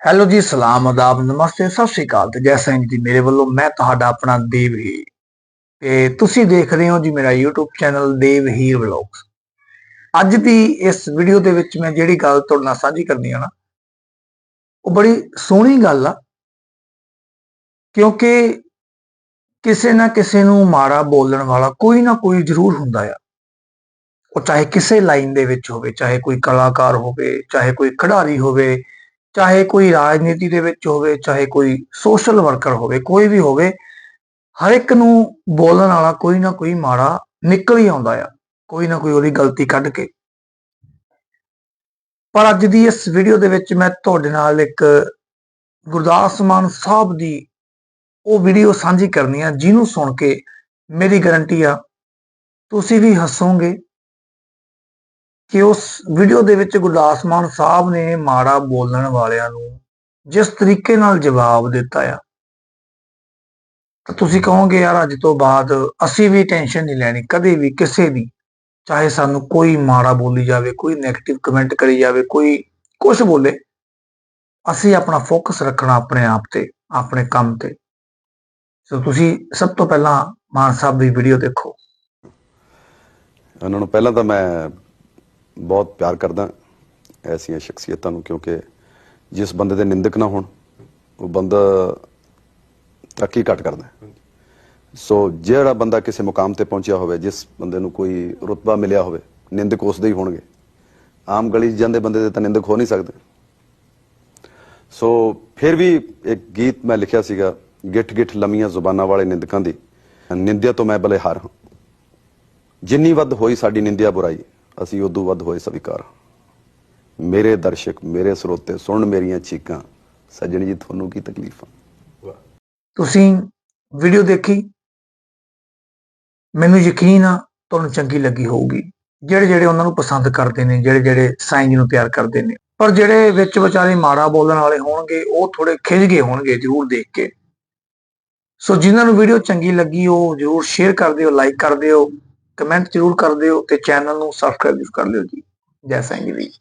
Hello ਜੀ, ਸਲਾਮ ਅਦਾਬ, ਨਮਸਤੇ, ਸਤਿ ਸ਼੍ਰੀ ਅਕਾਲ ਤੇ ਜੈ ਸਿੰਘ ਜੀ ਮੇਰੇ ਵੱਲੋਂ ਮੈਂ ਤੁਹਾਡਾ ਆਪਣਾ ਦੇਵ ਹੀ ਤੇ ਤੁਸੀਂ ਦੇਖ ਰਹੇ ਹੋ ਜੀ ਮੇਰਾ YouTube ਚੈਨਲ ਦੇਵ ਹੀ ਵਲੌਗਸ ਅੱਜ ਦੀ ਇਸ ਵੀਡੀਓ ਦੇ ਵਿੱਚ ਮੈਂ ਜਿਹੜੀ ਗੱਲ ਤੁਹਾਡੇ ਨਾਲ ਸਾਂਝੀ ਕਰਨੀ ਆ ਨਾ, ਉਹ ਬੜੀ ਸੋਹਣੀ ਗੱਲ ਆ, ਕਿਉਂਕਿ ਕਿਸੇ ਨਾ ਕਿਸੇ ਨੂੰ ਮਾੜਾ ਬੋਲਣ ਵਾਲਾ ਕੋਈ ਨਾ ਕੋਈ ਜ਼ਰੂਰ ਹੁੰਦਾ ਆ। ਉਹ ਚਾਹੇ ਕਿਸੇ ਲਾਈਨ ਦੇ ਵਿੱਚ ਹੋਵੇ, ਚਾਹੇ ਕੋਈ ਕਲਾਕਾਰ ਹੋਵੇ, ਚਾਹੇ ਕੋਈ ਖਿਡਾਰੀ ਹੋਵੇ ਚਾਹੇ ਕੋਈ ਰਾਜਨੀਤੀ ਦੇ ਵਿੱਚ ਹੋਵੇ, ਚਾਹੇ ਕੋਈ ਸੋਸ਼ਲ ਵਰਕਰ ਹੋਵੇ, ਕੋਈ ਵੀ ਹੋਵੇ, ਹਰ ਇੱਕ ਨੂੰ ਬੋਲਣ ਵਾਲਾ ਕੋਈ ਨਾ ਕੋਈ ਮਾੜਾ ਨਿਕਲ ਹੀ ਆਉਂਦਾ ਆ, ਕੋਈ ਨਾ ਕੋਈ ਉਹਦੀ ਗਲਤੀ ਕੱਢ ਕੇ। ਪਰ ਅੱਜ ਦੀ ਇਸ ਵੀਡੀਓ ਦੇ ਵਿੱਚ ਮੈਂ ਤੁਹਾਡੇ ਨਾਲ ਇੱਕ ਗੁਰਦਾਸ ਮਾਨ ਸਾਹਿਬ ਦੀ ਉਹ ਵੀਡੀਓ ਸਾਂਝੀ ਕਰਨੀ ਆ, ਜਿਹਨੂੰ ਸੁਣ ਕੇ ਮੇਰੀ ਗਾਰੰਟੀ ਆ, ਤੁਸੀਂ ਵੀ ਹੱਸੋਗੇ। ਕਿ ਉਸ ਵੀਡੀਓ ਦੇ ਵਿੱਚ ਗੁਰਦਾਸ ਮਾਨ ਸਾਹਿਬ ਨੇ ਮਾੜਾ ਬੋਲਣ ਵਾਲਿਆਂ ਨੂੰ ਜਿਸ ਤਰੀਕੇ ਨਾਲ ਜਵਾਬ ਦਿੱਤਾ ਆ। ਤਾਂ ਤੁਸੀਂ ਕਹੋਗੇ, ਯਾਰ, ਅੱਜ ਤੋਂ ਬਾਅਦ ਅਸੀਂ ਵੀ ਟੈਨਸ਼ਨ ਨਹੀਂ ਲੈਣੀ, ਕਦੇ ਵੀ ਕਿਸੇ ਦੀ। ਚਾਹੇ ਸਾਨੂੰ ਕੋਈ ਮਾੜਾ ਬੋਲੀ ਜਾਵੇ, ਕੋਈ 네ਗੇਟਿਵ ਕਮੈਂਟ ਕਰੀ ਜਾਵੇ, ਕੋਈ ਕੁਝ ਬੋਲੇ, ਅਸੀਂ ਆਪਣਾ ਫੋਕਸ ਰੱਖਣਾ ਆਪਣੇ ਆਪ ਤੇ, ਆਪਣੇ ਕੰਮ ਤੇ। ਸੋ ਤੁਸੀਂ ਸਭ ਤੋਂ ਪਹਿਲਾਂ ਮਾਨ ਸਾਹਿਬ ਦੀ ਵੀਡੀਓ ਦੇਖੋ। ਉਹਨਾਂ ਨੂੰ ਪਹਿਲਾਂ ਤਾਂ ਮੈਂ ਬਹੁਤ ਪਿਆਰ ਕਰਦਾ ਐਸੀਆਂ ਸ਼ਖਸੀਅਤਾਂ ਨੂੰ, ਕਿਉਂਕਿ ਜਿਸ ਬੰਦੇ ਦੇ ਨਿੰਦਕ ਨਾ ਹੋਣ, ਉਹ ਬੰਦਾ ਤਰੱਕੀ ਘੱਟ ਕਰਦਾ। ਸੋ ਜਿਹੜਾ ਬੰਦਾ ਕਿਸੇ ਮੁਕਾਮ ਤੇ ਪਹੁੰਚਿਆ ਹੋਵੇ, ਜਿਸ ਬੰਦੇ ਨੂੰ ਕੋਈ ਰੁਤਬਾ ਮਿਲਿਆ ਹੋਵੇ, ਨਿੰਦਕ ਉਸ ਦੇ ਹੀ ਹੋਣਗੇ। ਆਮ ਗਲੀ ਜਾਂਦੇ ਬੰਦੇ ਦੇ ਤਾਂ ਨਿੰਦਕ ਹੋ ਨਹੀਂ ਸਕਦੇ। ਸੋ ਫਿਰ ਵੀ ਇੱਕ ਗੀਤ ਮੈਂ ਲਿਖਿਆ ਸੀਗਾ, ਗਿੱਠ ਗਿੱਠ ਲੰਮੀਆਂ ਜ਼ੁਬਾਨਾਂ ਵਾਲੇ ਨਿੰਦਕਾਂ ਦੀ। ਨਿੰਦਿਆ ਤੋਂ ਮੈਂ ਬਲਿਹਾਰ ਹਾਂ। ਜਿੰਨੀ ਵੱਧ ਹੋਈ ਸਾਡੀ ਨਿੰਦਿਆ ਬੁਰਾਈ ਅਸੀਂ ਉਦੋਂ ਵੱਧ ਹੋਏ ਸਵੀਕਾਰ। ਮੇਰੇ ਦਰਸ਼ਕ ਮੇਰੇ ਸਰੋਤੇ ਸੁਣ ਮੇਰੀਆਂ ਚੀਕਾਂ। ਸੱਜਣ ਜੀ ਤੁਹਾਨੂੰ ਕੀ ਤਕਲੀਫਾਂ ਤੁਸੀਂ ਵੀਡੀਓ ਦੇਖੀ? ਮੈਨੂੰ ਯਕੀਨ ਆ ਤੁਹਾਨੂੰ ਚੰਗੀ ਲੱਗੀ ਹੋਊਗੀ। ਜਿਹੜੇ ਜਿਹੜੇ ਉਹਨਾਂ ਨੂੰ ਪਸੰਦ ਕਰਦੇ ਨੇ ਜਿਹੜੇ ਜਿਹੜੇ ਸਾਈਂ ਜੀ ਨੂੰ ਪਿਆਰ ਕਰਦੇ ਨੇ। ਪਰ ਜਿਹੜੇ ਵਿੱਚ ਵਿਚਾਰੇ ਮਾੜਾ ਬੋਲਣ ਵਾਲੇ ਹੋਣਗੇ ਉਹ ਥੋੜੇ ਖਿਝ ਗਏ ਹੋਣਗੇ ਜ਼ਰੂਰ ਦੇਖ ਕੇ। ਸੋ ਜਿਨ੍ਹਾਂ ਨੂੰ ਵੀਡੀਓ ਚੰਗੀ ਲੱਗੀ ਉਹ ਜ਼ਰੂਰ ਸ਼ੇਅਰ ਕਰ ਦਿਓ ਲਾਈਕ ਕਰ ਦਿਓ। ਕਮੈਂਟ ਜ਼ਰੂਰ ਕਰ ਦਿਓ ਤੇ ਚੈਨਲ ਨੂੰ ਸਬਸਕ੍ਰਾਈਬ ਕਰ ਲਿਓ ਜੀ। ਜੈ ਸਿੰਘ ਜੀ।